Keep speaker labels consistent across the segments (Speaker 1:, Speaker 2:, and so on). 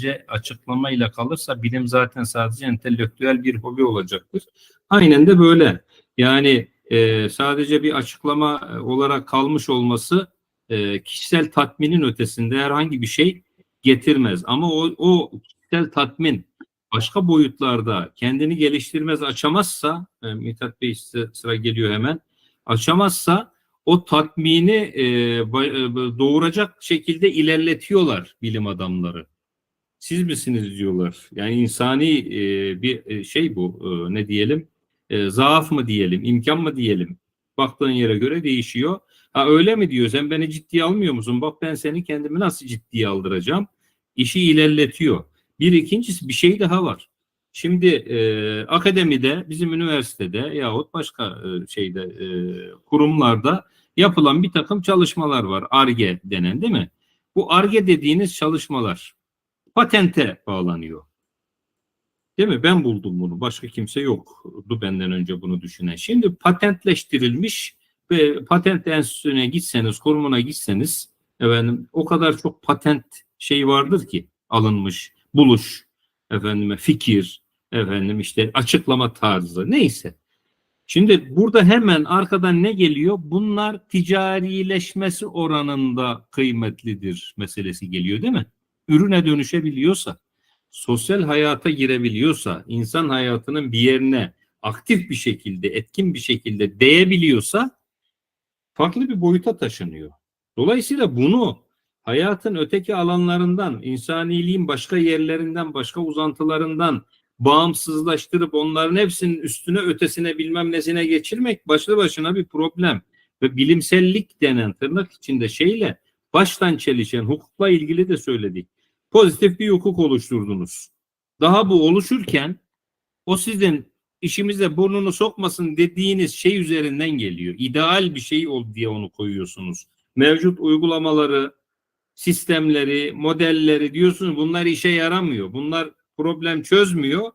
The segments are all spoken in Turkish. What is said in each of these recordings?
Speaker 1: sadece açıklamayla kalırsa bilim zaten sadece entelektüel bir hobi olacaktır. Aynen de böyle. Yani e, sadece bir açıklama e, olarak kalmış olması e, kişisel tatminin ötesinde herhangi bir şey getirmez. Ama o, o kişisel tatmin başka boyutlarda kendini geliştirmez, açamazsa, e, Mithat Bey size sıra geliyor hemen, açamazsa o tatmini e, e, doğuracak şekilde ilerletiyorlar bilim adamları. Siz misiniz diyorlar. Yani insani e, bir e, şey bu, e, ne diyelim, e, zaaf mı diyelim, imkan mı diyelim. Baktığın yere göre değişiyor. Ha öyle mi diyor, sen beni ciddiye almıyor musun? Bak ben seni kendimi nasıl ciddiye aldıracağım? İşi ilerletiyor. Bir ikincisi bir şey daha var. Şimdi e, akademide, bizim üniversitede yahut başka e, şeyde e, kurumlarda yapılan bir takım çalışmalar var. ARGE denen değil mi? Bu ARGE dediğiniz çalışmalar patente bağlanıyor. Değil mi? Ben buldum bunu. Başka kimse yoktu benden önce bunu düşünen. Şimdi patentleştirilmiş ve patent enstitüsüne gitseniz, kurumuna gitseniz efendim o kadar çok patent şey vardır ki alınmış, buluş, efendime fikir, efendim işte açıklama tarzı neyse. Şimdi burada hemen arkadan ne geliyor? Bunlar ticarileşmesi oranında kıymetlidir meselesi geliyor değil mi? Ürüne dönüşebiliyorsa, sosyal hayata girebiliyorsa, insan hayatının bir yerine aktif bir şekilde, etkin bir şekilde değebiliyorsa farklı bir boyuta taşınıyor. Dolayısıyla bunu hayatın öteki alanlarından, insaniliğin başka yerlerinden, başka uzantılarından bağımsızlaştırıp onların hepsinin üstüne ötesine bilmem nesine geçirmek başlı başına bir problem. Ve bilimsellik denen tırnak içinde şeyle baştan çelişen hukukla ilgili de söyledik. Pozitif bir hukuk oluşturdunuz. Daha bu oluşurken o sizin işimize burnunu sokmasın dediğiniz şey üzerinden geliyor. İdeal bir şey ol diye onu koyuyorsunuz. Mevcut uygulamaları, sistemleri, modelleri diyorsunuz bunlar işe yaramıyor. Bunlar problem çözmüyor.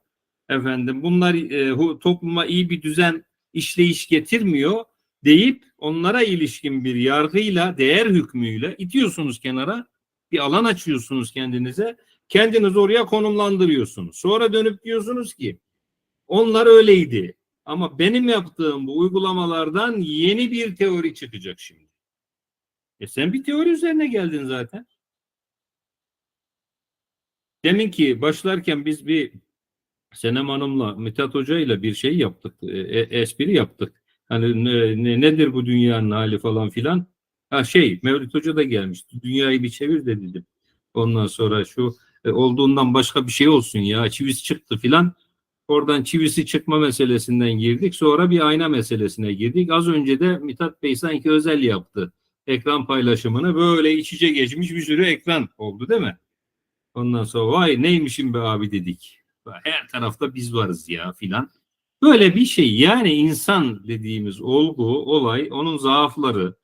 Speaker 1: Efendim bunlar e, topluma iyi bir düzen işleyiş getirmiyor deyip onlara ilişkin bir yargıyla, değer hükmüyle itiyorsunuz kenara. Bir alan açıyorsunuz kendinize. Kendinizi oraya konumlandırıyorsunuz. Sonra dönüp diyorsunuz ki onlar öyleydi. Ama benim yaptığım bu uygulamalardan yeni bir teori çıkacak şimdi. E sen bir teori üzerine geldin zaten. Demin ki başlarken biz bir Senem Hanım'la Mithat Hoca ile bir şey yaptık. e, e, espri yaptık. Hani ne- ne- nedir bu dünyanın hali falan filan. Ha şey Mevlüt Hoca da gelmişti. Dünyayı bir çevir de dedim. Ondan sonra şu e, olduğundan başka bir şey olsun ya çivisi çıktı filan. Oradan çivisi çıkma meselesinden girdik. Sonra bir ayna meselesine girdik. Az önce de Mithat Bey sanki özel yaptı. Ekran paylaşımını böyle iç içe geçmiş bir sürü ekran oldu değil mi? Ondan sonra vay neymişim be abi dedik. Her tarafta biz varız ya filan. Böyle bir şey yani insan dediğimiz olgu, olay, onun zaafları,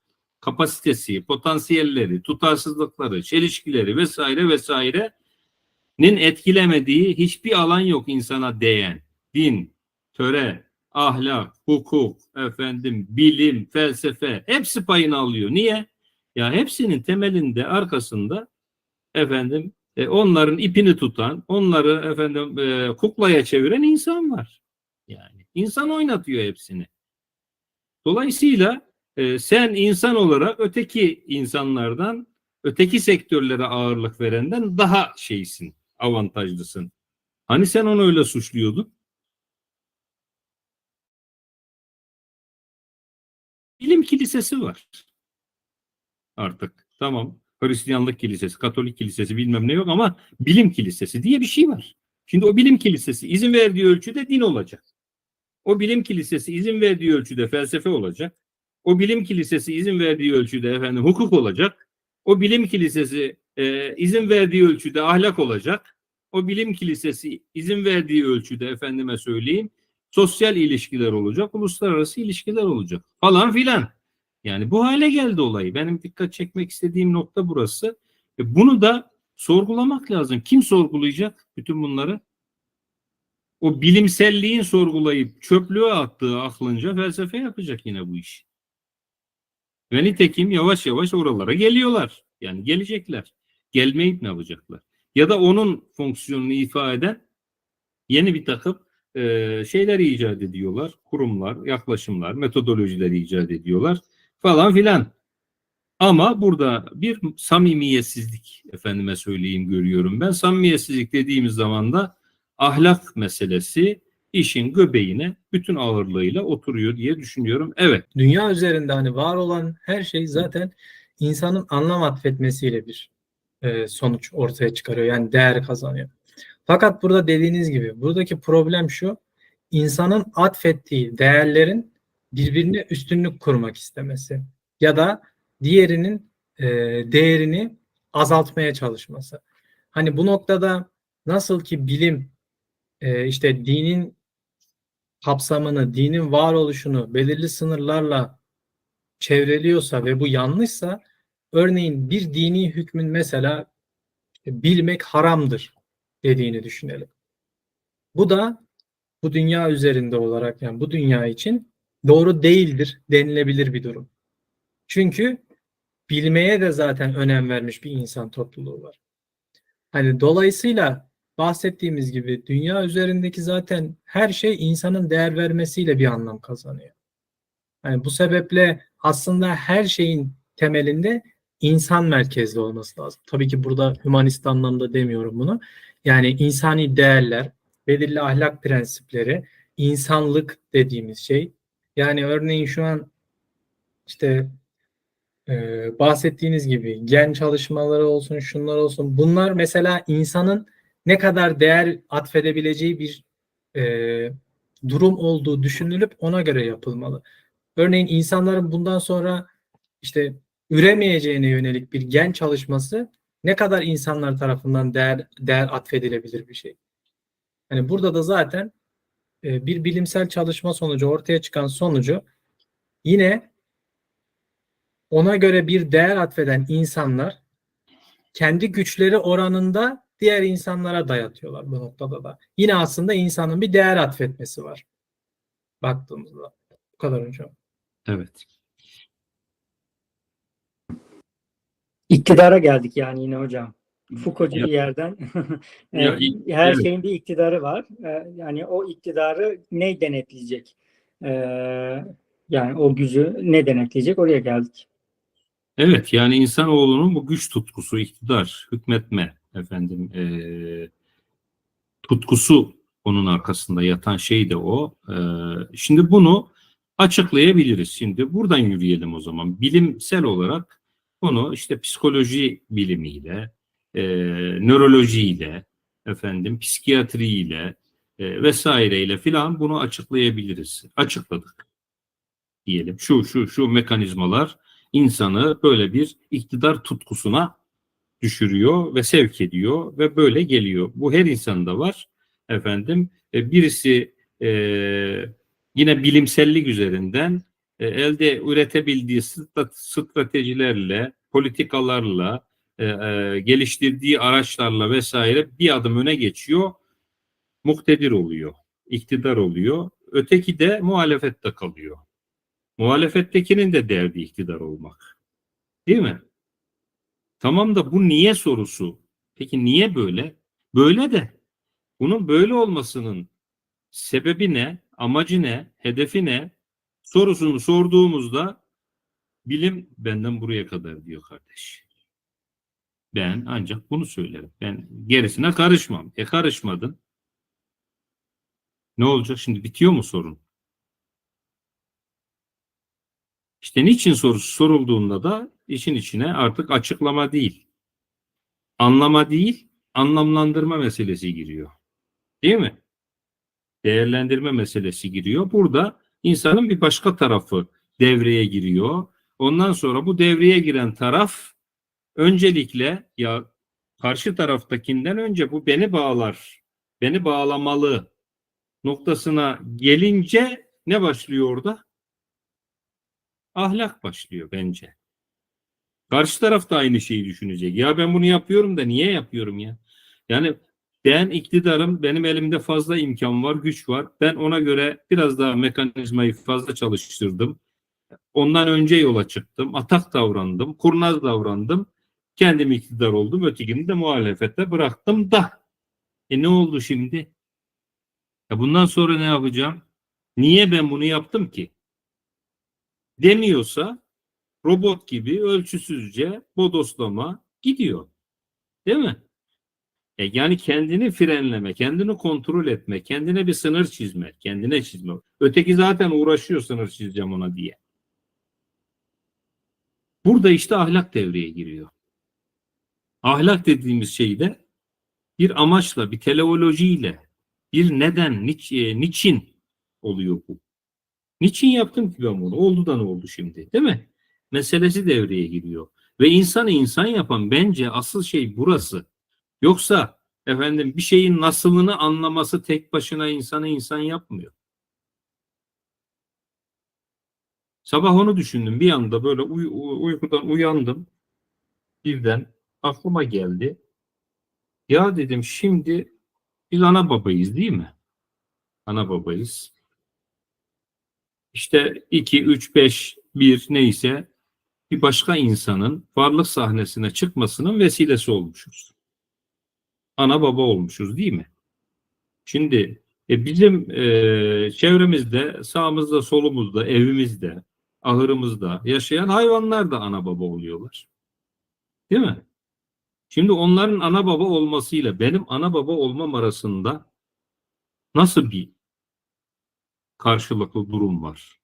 Speaker 1: kapasitesi, potansiyelleri, tutarsızlıkları, çelişkileri vesaire vesaire'nin etkilemediği hiçbir alan yok insana değen. Din, töre, ahlak, hukuk, efendim, bilim, felsefe hepsi payını alıyor. Niye? Ya hepsinin temelinde, arkasında efendim e, onların ipini tutan, onları efendim e, kuklaya çeviren insan var. Yani insan oynatıyor hepsini. Dolayısıyla e, sen insan olarak öteki insanlardan, öteki sektörlere ağırlık verenden daha şeysin, avantajlısın. Hani sen onu öyle suçluyordun? Bilim kilisesi var. Artık tamam. Hristiyanlık kilisesi, Katolik kilisesi bilmem ne yok ama bilim kilisesi diye bir şey var. Şimdi o bilim kilisesi izin verdiği ölçüde din olacak. O bilim kilisesi izin verdiği ölçüde felsefe olacak. O bilim kilisesi izin verdiği ölçüde efendim hukuk olacak. O bilim kilisesi e, izin verdiği ölçüde ahlak olacak. O bilim kilisesi izin verdiği ölçüde efendime söyleyeyim sosyal ilişkiler olacak, uluslararası ilişkiler olacak falan filan. Yani bu hale geldi olay. Benim dikkat çekmek istediğim nokta burası. E bunu da sorgulamak lazım. Kim sorgulayacak bütün bunları? O bilimselliğin sorgulayıp çöplüğe attığı aklınca felsefe yapacak yine bu iş. Ve nitekim yavaş yavaş oralara geliyorlar. Yani gelecekler. Gelmeyip ne yapacaklar? ya da onun fonksiyonunu ifade eden yeni bir takım e, şeyler icat ediyorlar. Kurumlar, yaklaşımlar, metodolojiler icat ediyorlar falan filan. Ama burada bir samimiyetsizlik efendime söyleyeyim görüyorum ben. Samimiyetsizlik dediğimiz zaman da ahlak meselesi işin göbeğine bütün ağırlığıyla oturuyor diye düşünüyorum. Evet.
Speaker 2: Dünya üzerinde hani var olan her şey zaten insanın anlam atfetmesiyle bir e, sonuç ortaya çıkarıyor. Yani değer kazanıyor. Fakat burada dediğiniz gibi buradaki problem şu. insanın atfettiği değerlerin birbirine üstünlük kurmak istemesi ya da diğerinin e, değerini azaltmaya çalışması. Hani bu noktada nasıl ki bilim e, işte dinin kapsamını, dinin varoluşunu belirli sınırlarla çevreliyorsa ve bu yanlışsa örneğin bir dini hükmün mesela bilmek haramdır dediğini düşünelim. Bu da bu dünya üzerinde olarak yani bu dünya için doğru değildir denilebilir bir durum. Çünkü bilmeye de zaten önem vermiş bir insan topluluğu var. Hani dolayısıyla bahsettiğimiz gibi dünya üzerindeki zaten her şey insanın değer vermesiyle bir anlam kazanıyor. Yani bu sebeple aslında her şeyin temelinde insan merkezli olması lazım. Tabii ki burada hümanist anlamda demiyorum bunu. Yani insani değerler, belirli ahlak prensipleri, insanlık dediğimiz şey. Yani örneğin şu an işte e, bahsettiğiniz gibi gen çalışmaları olsun, şunlar olsun. Bunlar mesela insanın ne kadar değer atfedebileceği bir e, durum olduğu düşünülüp ona göre yapılmalı. Örneğin insanların bundan sonra işte üremeyeceğine yönelik bir gen çalışması ne kadar insanlar tarafından değer değer atfedilebilir bir şey. Yani burada da zaten e, bir bilimsel çalışma sonucu ortaya çıkan sonucu yine ona göre bir değer atfeden insanlar kendi güçleri oranında diğer insanlara dayatıyorlar bu noktada da. Yine aslında insanın bir değer atfetmesi var. Baktığımızda. Bu kadar hocam.
Speaker 1: Evet.
Speaker 3: İktidara geldik yani yine hocam. Foucault'cu bir yerden.
Speaker 1: Ya,
Speaker 3: Her
Speaker 1: evet.
Speaker 3: şeyin bir iktidarı var. Ee, Yani o iktidarı ne denetleyecek? Ee, Yani o gücü ne denetleyecek? Oraya geldik.
Speaker 1: Evet yani insanoğlunun bu güç tutkusu, iktidar, hükmetme efendim eee, tutkusu onun arkasında yatan şey de o. Eee, şimdi bunu açıklayabiliriz. Şimdi buradan yürüyelim o zaman. Bilimsel olarak bunu işte psikoloji bilimiyle, eee nörolojiyle, efendim psikiyatriyle e, vesaireyle filan bunu açıklayabiliriz. Açıkladık diyelim. Şu şu şu mekanizmalar insanı böyle bir iktidar tutkusuna düşürüyor ve sevk ediyor ve böyle geliyor. Bu her insanda var efendim. E, birisi e, yine bilimsellik üzerinden e, elde üretebildiği stra- stratejilerle, politikalarla, e, e, geliştirdiği araçlarla vesaire bir adım öne geçiyor, muktedir oluyor, iktidar oluyor. Öteki de muhalefette kalıyor. Muhalefettekinin de derdi iktidar olmak. Değil mi? Tamam da bu niye sorusu? Peki niye böyle? Böyle de. Bunun böyle olmasının sebebi ne? Amacı ne? Hedefi ne? Sorusunu sorduğumuzda bilim benden buraya kadar diyor kardeş. Ben ancak bunu söylerim. Ben gerisine karışmam. E karışmadın. Ne olacak şimdi? Bitiyor mu sorun? İşte niçin sorusu sorulduğunda da işin içine artık açıklama değil, anlama değil, anlamlandırma meselesi giriyor. Değil mi? Değerlendirme meselesi giriyor. Burada insanın bir başka tarafı devreye giriyor. Ondan sonra bu devreye giren taraf öncelikle ya karşı taraftakinden önce bu beni bağlar, beni bağlamalı noktasına gelince ne başlıyor orada? Ahlak başlıyor bence. Karşı taraf da aynı şeyi düşünecek. Ya ben bunu yapıyorum da niye yapıyorum ya? Yani ben iktidarım, benim elimde fazla imkan var, güç var. Ben ona göre biraz daha mekanizmayı fazla çalıştırdım. Ondan önce yola çıktım, atak davrandım, kurnaz davrandım. Kendim iktidar oldum, ötekini de muhalefete bıraktım da. E ne oldu şimdi? Ya bundan sonra ne yapacağım? Niye ben bunu yaptım ki? Demiyorsa robot gibi ölçüsüzce bodoslama gidiyor. Değil mi? E yani kendini frenleme, kendini kontrol etme, kendine bir sınır çizme, kendine çizme. Öteki zaten uğraşıyor sınır çizeceğim ona diye. Burada işte ahlak devreye giriyor. Ahlak dediğimiz şey de bir amaçla, bir teleolojiyle, bir neden, e, niçin oluyor bu. Niçin yaptım ki ben bunu? Oldu da ne oldu şimdi? Değil mi? Meselesi devreye giriyor. Ve insanı insan yapan bence asıl şey burası. Yoksa efendim bir şeyin nasılını anlaması tek başına insanı insan yapmıyor. Sabah onu düşündüm. Bir anda böyle uy- uy- uykudan uyandım. Birden aklıma geldi. Ya dedim şimdi biz ana babayız değil mi? Ana babayız. İşte 2, 3, 5, 1 neyse bir başka insanın varlık sahnesine çıkmasının vesilesi olmuşuz. Ana baba olmuşuz değil mi? Şimdi e, bizim e, çevremizde sağımızda solumuzda evimizde ahırımızda yaşayan hayvanlar da ana baba oluyorlar. Değil mi? Şimdi onların ana baba olmasıyla benim ana baba olmam arasında nasıl bir karşılıklı durum var?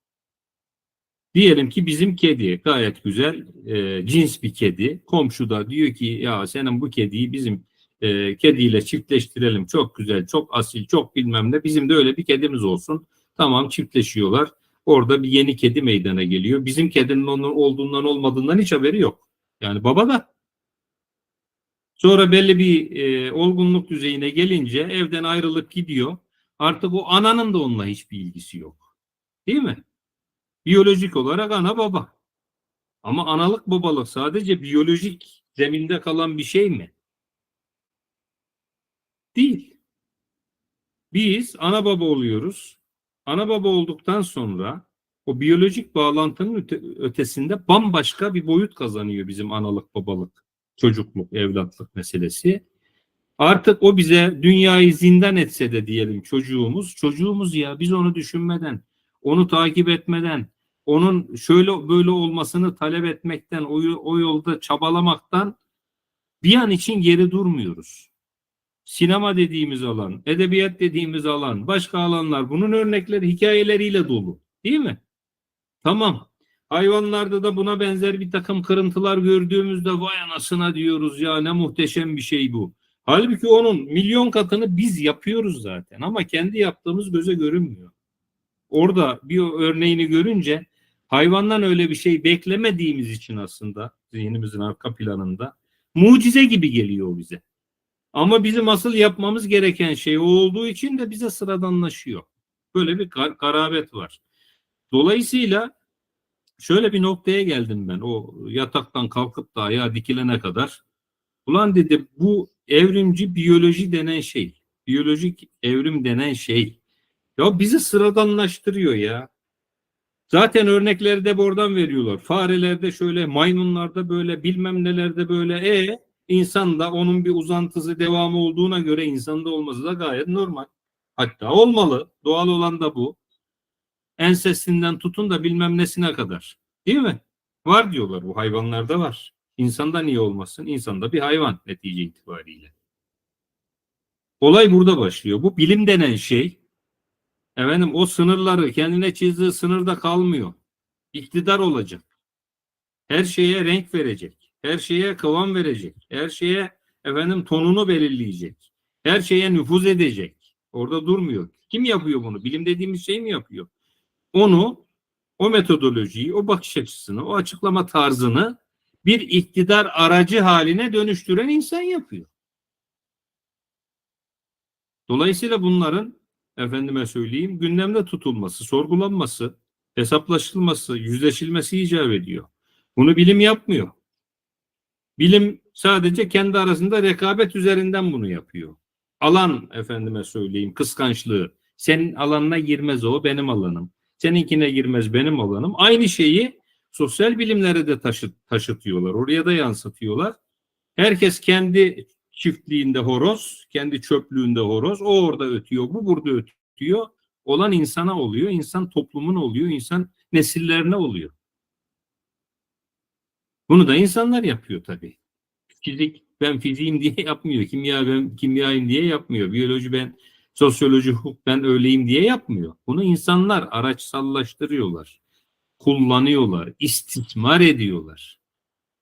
Speaker 1: Diyelim ki bizim kedi gayet güzel e, cins bir kedi. Komşu da diyor ki ya senin bu kediyi bizim e, kediyle çiftleştirelim. Çok güzel, çok asil, çok bilmem ne. Bizim de öyle bir kedimiz olsun. Tamam çiftleşiyorlar. Orada bir yeni kedi meydana geliyor. Bizim kedinin onun olduğundan olmadığından hiç haberi yok. Yani baba da. Sonra belli bir e, olgunluk düzeyine gelince evden ayrılıp gidiyor. Artık o ananın da onunla hiçbir ilgisi yok. Değil mi? Biyolojik olarak ana baba. Ama analık babalık sadece biyolojik zeminde kalan bir şey mi? Değil. Biz ana baba oluyoruz. Ana baba olduktan sonra o biyolojik bağlantının öte- ötesinde bambaşka bir boyut kazanıyor bizim analık babalık, çocukluk, evlatlık meselesi. Artık o bize dünyayı zindan etse de diyelim çocuğumuz, çocuğumuz ya biz onu düşünmeden, onu takip etmeden, onun şöyle böyle olmasını talep etmekten, o, o yolda çabalamaktan bir an için geri durmuyoruz. Sinema dediğimiz alan, edebiyat dediğimiz alan, başka alanlar bunun örnekleri hikayeleriyle dolu. Değil mi? Tamam. Hayvanlarda da buna benzer bir takım kırıntılar gördüğümüzde vay anasına diyoruz ya ne muhteşem bir şey bu. Halbuki onun milyon katını biz yapıyoruz zaten ama kendi yaptığımız göze görünmüyor. Orada bir örneğini görünce hayvandan öyle bir şey beklemediğimiz için aslında zihnimizin arka planında mucize gibi geliyor bize. Ama bizim asıl yapmamız gereken şey olduğu için de bize sıradanlaşıyor. Böyle bir kar- garabet var. Dolayısıyla şöyle bir noktaya geldim ben o yataktan kalkıp da ayağa dikilene kadar. Ulan dedim bu evrimci biyoloji denen şey, biyolojik evrim denen şey ya bizi sıradanlaştırıyor ya. Zaten örnekleri de buradan veriyorlar. Farelerde şöyle, maymunlarda böyle, bilmem nelerde böyle. E insan da onun bir uzantısı devamı olduğuna göre insanda olması da gayet normal. Hatta olmalı. Doğal olan da bu. Ensesinden tutun da bilmem nesine kadar. Değil mi? Var diyorlar bu hayvanlarda var. İnsanda niye olmasın? İnsan da bir hayvan netice itibariyle. Olay burada başlıyor. Bu bilim denen şey efendim o sınırları kendine çizdiği sınırda kalmıyor. İktidar olacak. Her şeye renk verecek. Her şeye kıvam verecek. Her şeye efendim tonunu belirleyecek. Her şeye nüfuz edecek. Orada durmuyor. Kim yapıyor bunu? Bilim dediğimiz şey mi yapıyor? Onu, o metodolojiyi, o bakış açısını, o açıklama tarzını bir iktidar aracı haline dönüştüren insan yapıyor. Dolayısıyla bunların efendime söyleyeyim gündemde tutulması, sorgulanması, hesaplaşılması, yüzleşilmesi icap ediyor. Bunu bilim yapmıyor. Bilim sadece kendi arasında rekabet üzerinden bunu yapıyor. Alan efendime söyleyeyim kıskançlığı. Senin alanına girmez o benim alanım. Seninkine girmez benim alanım. Aynı şeyi sosyal bilimlere de taşıt, taşıtıyorlar. Oraya da yansıtıyorlar. Herkes kendi çiftliğinde horoz, kendi çöplüğünde horoz. O orada ötüyor, bu burada ötüyor. Olan insana oluyor, insan toplumun oluyor, insan nesillerine oluyor. Bunu da insanlar yapıyor tabii. Fizik ben fiziğim diye yapmıyor. Kimya ben kimyayım diye yapmıyor. Biyoloji ben sosyoloji hukuk ben öyleyim diye yapmıyor. Bunu insanlar araçsallaştırıyorlar. Kullanıyorlar, istismar ediyorlar.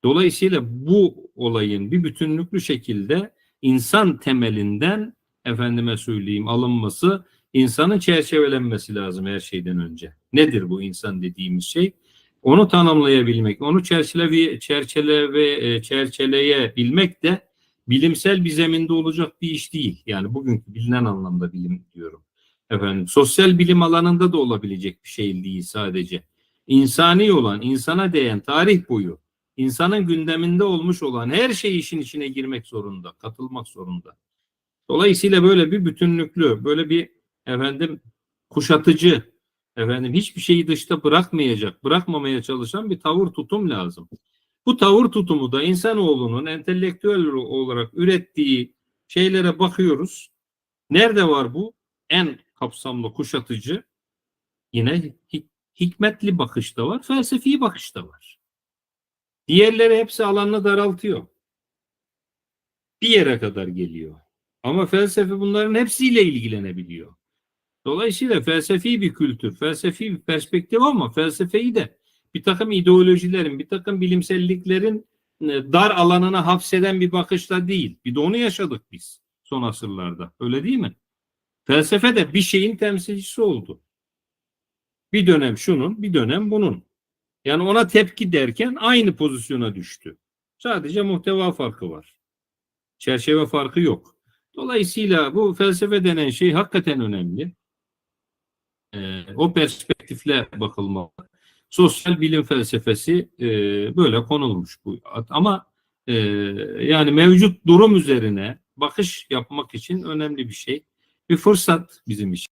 Speaker 1: Dolayısıyla bu olayın bir bütünlüklü şekilde insan temelinden efendime söyleyeyim alınması, insanın çerçevelenmesi lazım her şeyden önce. Nedir bu insan dediğimiz şey? Onu tanımlayabilmek, onu çerçeve, çerçeve ve çerçeleyebilmek de bilimsel bir zeminde olacak bir iş değil. Yani bugünkü bilinen anlamda bilim diyorum. Efendim sosyal bilim alanında da olabilecek bir şey değil sadece. İnsani olan, insana değen tarih boyu insanın gündeminde olmuş olan her şey işin içine girmek zorunda, katılmak zorunda. Dolayısıyla böyle bir bütünlüklü, böyle bir efendim kuşatıcı, efendim hiçbir şeyi dışta bırakmayacak, bırakmamaya çalışan bir tavır tutum lazım. Bu tavır tutumu da insanoğlunun entelektüel olarak ürettiği şeylere bakıyoruz. Nerede var bu? En kapsamlı kuşatıcı yine hik- hikmetli bakışta var, felsefi bakışta var. Diğerleri hepsi alanını daraltıyor. Bir yere kadar geliyor. Ama felsefe bunların hepsiyle ilgilenebiliyor. Dolayısıyla felsefi bir kültür, felsefi bir perspektif ama felsefeyi de bir takım ideolojilerin, bir takım bilimselliklerin e, dar alanına hapseden bir bakışla değil. Bir de onu yaşadık biz son asırlarda. Öyle değil mi? Felsefe de bir şeyin temsilcisi oldu. Bir dönem şunun, bir dönem bunun. Yani ona tepki derken aynı pozisyona düştü. Sadece muhteva farkı var. Çerçeve farkı yok. Dolayısıyla bu felsefe denen şey hakikaten önemli. Ee, o perspektifle bakılmalı. Sosyal bilim felsefesi e, böyle konulmuş bu. Ama e, yani mevcut durum üzerine bakış yapmak için önemli bir şey. Bir fırsat bizim için.